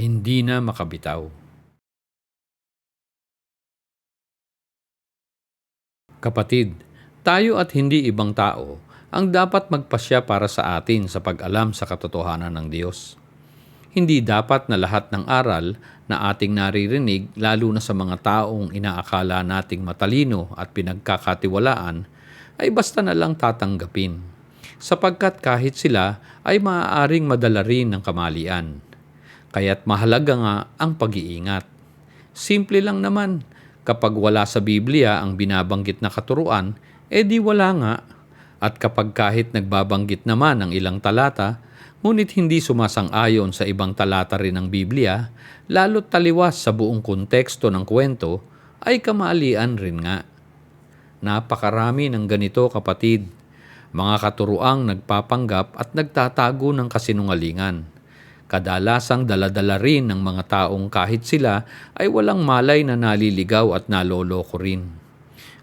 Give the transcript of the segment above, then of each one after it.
hindi na makabitaw. Kapatid, tayo at hindi ibang tao ang dapat magpasya para sa atin sa pag-alam sa katotohanan ng Diyos. Hindi dapat na lahat ng aral na ating naririnig, lalo na sa mga taong inaakala nating matalino at pinagkakatiwalaan, ay basta na lang tatanggapin. Sapagkat kahit sila ay maaaring madala rin ng kamalian. Kaya't mahalaga nga ang pag-iingat. Simple lang naman, kapag wala sa Biblia ang binabanggit na katuruan, edi wala nga. At kapag kahit nagbabanggit naman ang ilang talata, ngunit hindi sumasang-ayon sa ibang talata rin ng Biblia, lalo't taliwas sa buong konteksto ng kwento, ay kamalian rin nga. Napakarami ng ganito kapatid, mga katuruang nagpapanggap at nagtatago ng kasinungalingan. Kadalasang daladala rin ng mga taong kahit sila ay walang malay na naliligaw at naloloko rin.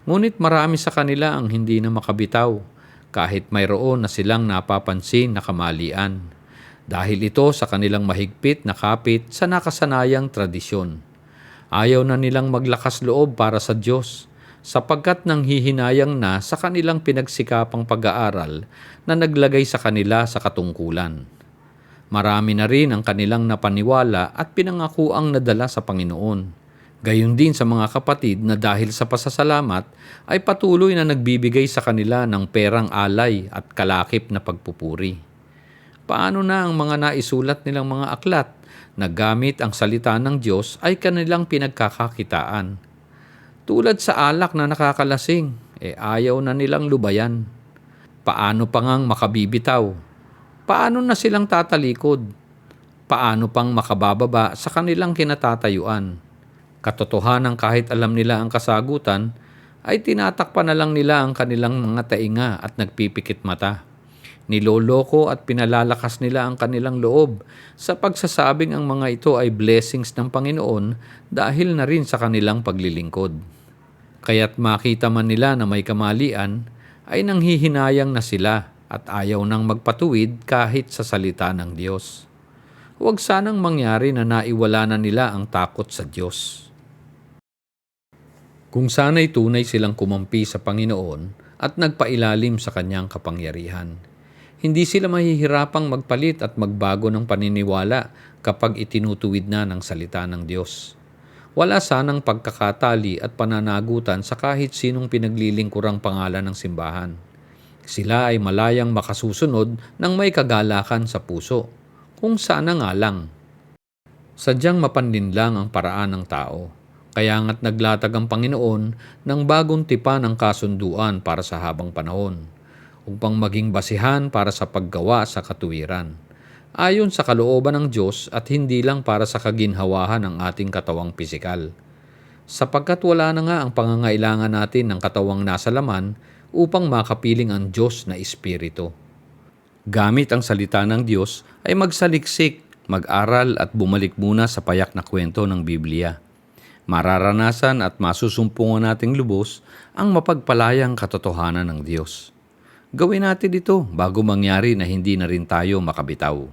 Ngunit marami sa kanila ang hindi na makabitaw kahit mayroon na silang napapansin na kamalian. Dahil ito sa kanilang mahigpit na kapit sa nakasanayang tradisyon. Ayaw na nilang maglakas loob para sa Diyos sapagkat nang hihinayang na sa kanilang pinagsikapang pag-aaral na naglagay sa kanila sa katungkulan. Marami na rin ang kanilang napaniwala at pinangakuang nadala sa Panginoon. Gayon din sa mga kapatid na dahil sa pasasalamat ay patuloy na nagbibigay sa kanila ng perang alay at kalakip na pagpupuri. Paano na ang mga naisulat nilang mga aklat na gamit ang salita ng Diyos ay kanilang pinagkakakitaan? Tulad sa alak na nakakalasing, eh ayaw na nilang lubayan. Paano pa ngang makabibitaw paano na silang tatalikod? Paano pang makabababa sa kanilang kinatatayuan? Katotohanan kahit alam nila ang kasagutan, ay tinatakpan na lang nila ang kanilang mga tainga at nagpipikit mata. Niloloko at pinalalakas nila ang kanilang loob sa pagsasabing ang mga ito ay blessings ng Panginoon dahil na rin sa kanilang paglilingkod. Kaya't makita man nila na may kamalian, ay nanghihinayang na sila at ayaw nang magpatuwid kahit sa salita ng Diyos. Huwag sanang mangyari na naiwala na nila ang takot sa Diyos. Kung sana'y tunay silang kumampi sa Panginoon at nagpailalim sa Kanyang kapangyarihan, hindi sila mahihirapang magpalit at magbago ng paniniwala kapag itinutuwid na ng salita ng Diyos. Wala sanang pagkakatali at pananagutan sa kahit sinong pinaglilingkurang pangalan ng simbahan sila ay malayang makasusunod ng may kagalakan sa puso, kung sana nga lang. Sadyang mapanlin lang ang paraan ng tao, kaya nga't naglatag ang Panginoon ng bagong tipa ng kasunduan para sa habang panahon, upang maging basihan para sa paggawa sa katuwiran, ayon sa kalooban ng Diyos at hindi lang para sa kaginhawahan ng ating katawang pisikal. Sapagkat wala na nga ang pangangailangan natin ng katawang nasa laman, upang makapiling ang Diyos na Espiritu. Gamit ang salita ng Diyos ay magsaliksik, mag-aral at bumalik muna sa payak na kwento ng Biblia. Mararanasan at masusumpungan nating lubos ang mapagpalayang katotohanan ng Diyos. Gawin natin ito bago mangyari na hindi na rin tayo makabitaw.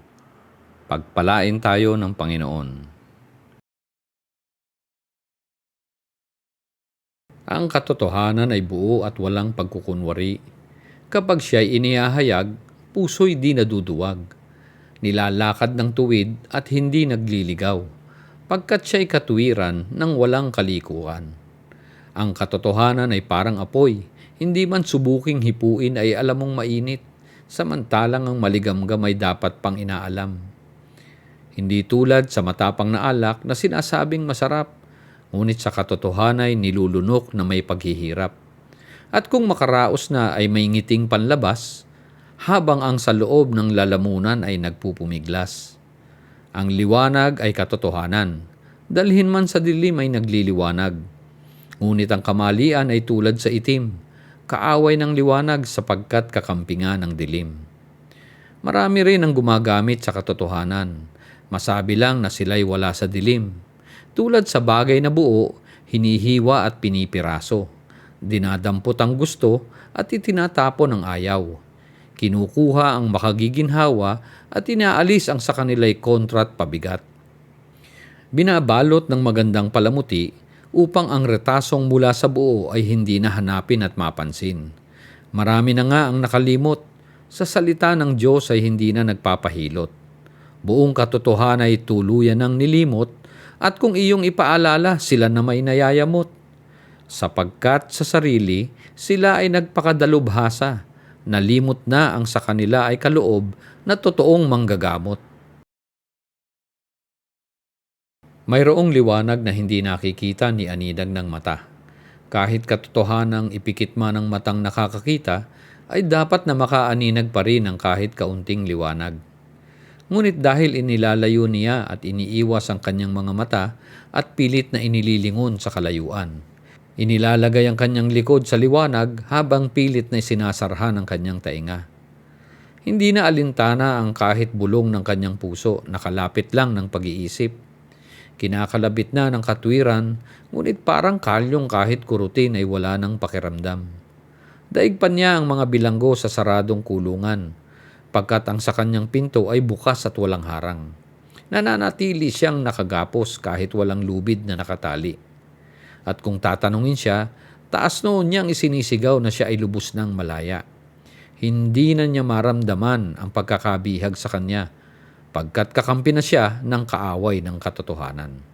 Pagpalain tayo ng Panginoon. Ang katotohanan ay buo at walang pagkukunwari. Kapag siya'y inihahayag, puso'y di naduduwag. Nilalakad ng tuwid at hindi nagliligaw, pagkat siya'y katuwiran ng walang kalikuan. Ang katotohanan ay parang apoy, hindi man subuking hipuin ay alam mong mainit, samantalang ang maligamgam ay dapat pang inaalam. Hindi tulad sa matapang na alak na sinasabing masarap, ngunit sa katotohanan nilulunok na may paghihirap. At kung makaraos na ay may ngiting panlabas, habang ang sa loob ng lalamunan ay nagpupumiglas. Ang liwanag ay katotohanan, dalhin man sa dilim ay nagliliwanag. Ngunit ang kamalian ay tulad sa itim, kaaway ng liwanag sapagkat kakampingan ng dilim. Marami rin ang gumagamit sa katotohanan. Masabi lang na sila'y wala sa dilim tulad sa bagay na buo, hinihiwa at pinipiraso. Dinadampot ang gusto at itinatapon ang ayaw. Kinukuha ang makagiginhawa at inaalis ang sa kanila'y kontra at pabigat. Binabalot ng magandang palamuti upang ang retasong mula sa buo ay hindi nahanapin at mapansin. Marami na nga ang nakalimot. Sa salita ng Diyos ay hindi na nagpapahilot. Buong katotohanan ay tuluyan ng nilimot at kung iyong ipaalala, sila na may nayayamot. Sapagkat sa sarili, sila ay nagpakadalubhasa. Nalimot na ang sa kanila ay kaloob na totoong manggagamot. Mayroong liwanag na hindi nakikita ni anidag ng mata. Kahit katotohanang ipikit man ng matang nakakakita, ay dapat na makaaninag pa rin ang kahit kaunting liwanag. Ngunit dahil inilalayo niya at iniiwas ang kanyang mga mata at pilit na inililingon sa kalayuan. Inilalagay ang kanyang likod sa liwanag habang pilit na sinasarhan ang kanyang tainga. Hindi na alintana ang kahit bulong ng kanyang puso, nakalapit lang ng pag-iisip. Kinakalabit na ng katwiran, ngunit parang kalyong kahit kurutin ay wala ng pakiramdam. Daig pa niya ang mga bilanggo sa saradong kulungan, pagkat ang sa kanyang pinto ay bukas at walang harang. Nananatili siyang nakagapos kahit walang lubid na nakatali. At kung tatanungin siya, taas noon niyang isinisigaw na siya ay lubos ng malaya. Hindi na niya maramdaman ang pagkakabihag sa kanya, pagkat kakampi na siya ng kaaway ng katotohanan.